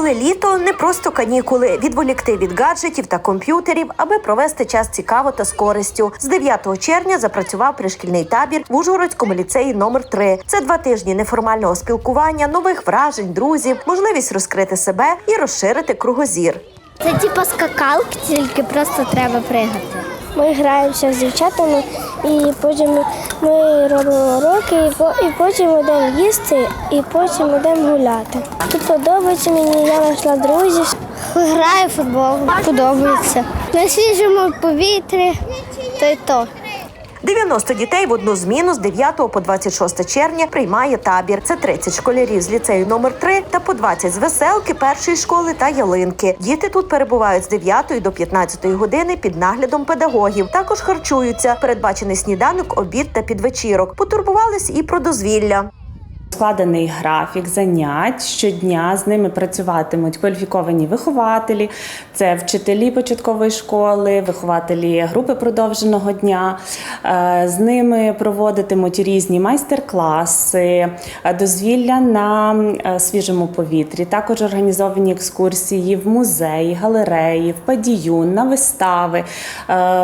Канікули літо не просто канікули, відволікти від гаджетів та комп'ютерів, аби провести час цікаво та з користю. З 9 червня запрацював пришкільний табір в Ужгородському ліцеї номер 3 Це два тижні неформального спілкування, нових вражень, друзів, можливість розкрити себе і розширити кругозір. Це типу скакалки, тільки просто треба пригати. Ми граємося з дівчатами і потім ми робимо уроки, і по- і потім йдемо їсти, і потім йдемо гуляти. Тут подобається мені, я знайшла друзів. Граю в футбол, подобається. На свіжому повітрі, то й то. 90 дітей в одну зміну з 9 по 26 червня приймає табір. Це 30 школярів з ліцею номер 3 та по 20 з веселки, першої школи та ялинки. Діти тут перебувають з 9 до 15 години під наглядом педагогів. Також харчуються. Передбачений сніданок, обід та підвечірок. Потурбувались і про дозвілля. Складений графік занять щодня з ними працюватимуть кваліфіковані вихователі, це вчителі початкової школи, вихователі групи продовженого дня. Е, З ними проводитимуть різні майстер-класи, е, дозвілля на е, свіжому повітрі. Також організовані екскурсії в музеї, галереї, в падіюн, на вистави,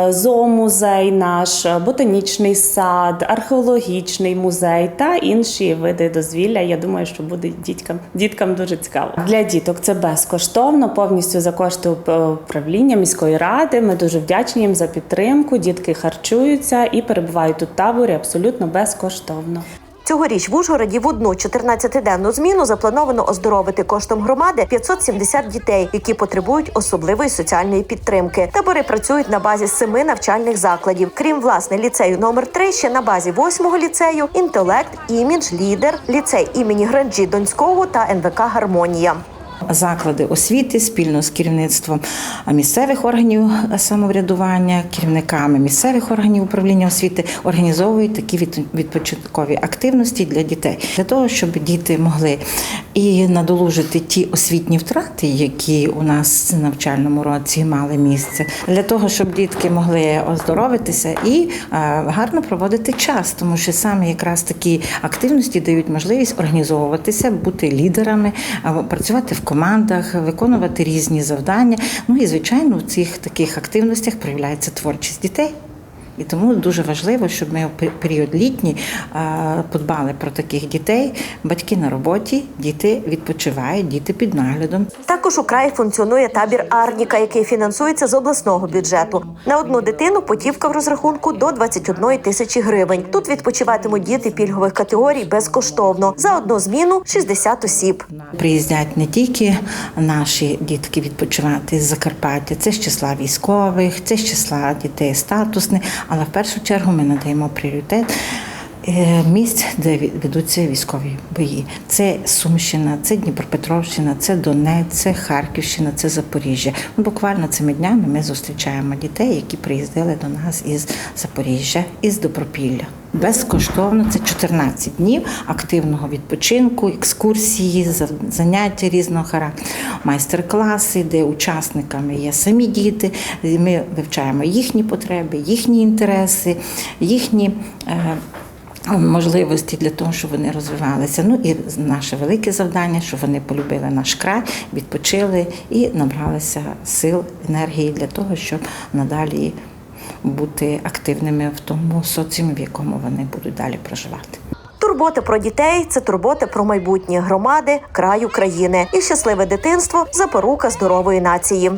зоомузей наш, ботанічний сад, археологічний музей та інші види дозвілля. Я думаю, що буде діткам, діткам дуже цікаво. Для діток це безкоштовно, повністю за кошти управління міської ради. Ми дуже вдячні їм за підтримку. Дітки харчуються і перебувають у таборі абсолютно безкоштовно. Цьогоріч в Ужгороді в одну 14-денну зміну заплановано оздоровити коштом громади 570 дітей, які потребують особливої соціальної підтримки. Табори працюють на базі семи навчальних закладів. Крім власне ліцею номер 3 ще на базі восьмого ліцею, інтелект, імідж, лідер, ліцей імені Гранджі Донського та НВК Гармонія. Заклади освіти спільно з керівництвом місцевих органів самоврядування, керівниками місцевих органів управління освіти організовують такі від- відпочинкові активності для дітей, для того, щоб діти могли і надолужити ті освітні втрати, які у нас в навчальному році мали місце, для того, щоб дітки могли оздоровитися і е, гарно проводити час, тому що саме якраз такі активності дають можливість організовуватися, бути лідерами, працювати в командах, виконувати різні завдання. Ну і звичайно, в цих таких активностях проявляється творчість дітей. І тому дуже важливо, щоб ми в період літній подбали про таких дітей. Батьки на роботі, діти відпочивають, діти під наглядом. Також у краї функціонує табір Арніка, який фінансується з обласного бюджету. На одну дитину путівка в розрахунку до 21 тисячі гривень. Тут відпочиватимуть діти пільгових категорій безкоштовно. За одну зміну 60 осіб. Приїздять не тільки наші дітки відпочивати з Закарпаття, це з числа військових, це з числа дітей статусних, але в першу чергу ми надаємо пріоритет. е, Місць, де ведуться військові бої, це Сумщина, це Дніпропетровщина, це Донець, це Харківщина, це Запоріжжя. Ну, буквально цими днями ми зустрічаємо дітей, які приїздили до нас із Запоріжжя, із Добропілля. Безкоштовно це 14 днів активного відпочинку, екскурсії, за- заняття різного характеру, майстер-класи, де учасниками є самі діти. Ми вивчаємо їхні потреби, їхні інтереси, їхні. Е, Можливості для того, щоб вони розвивалися. Ну і наше велике завдання, щоб вони полюбили наш край, відпочили і набралися сил, енергії для того, щоб надалі бути активними в тому соціумі, в якому вони будуть далі проживати. Турбота про дітей це турбота про майбутнє громади, краю країни і щасливе дитинство запорука здорової нації.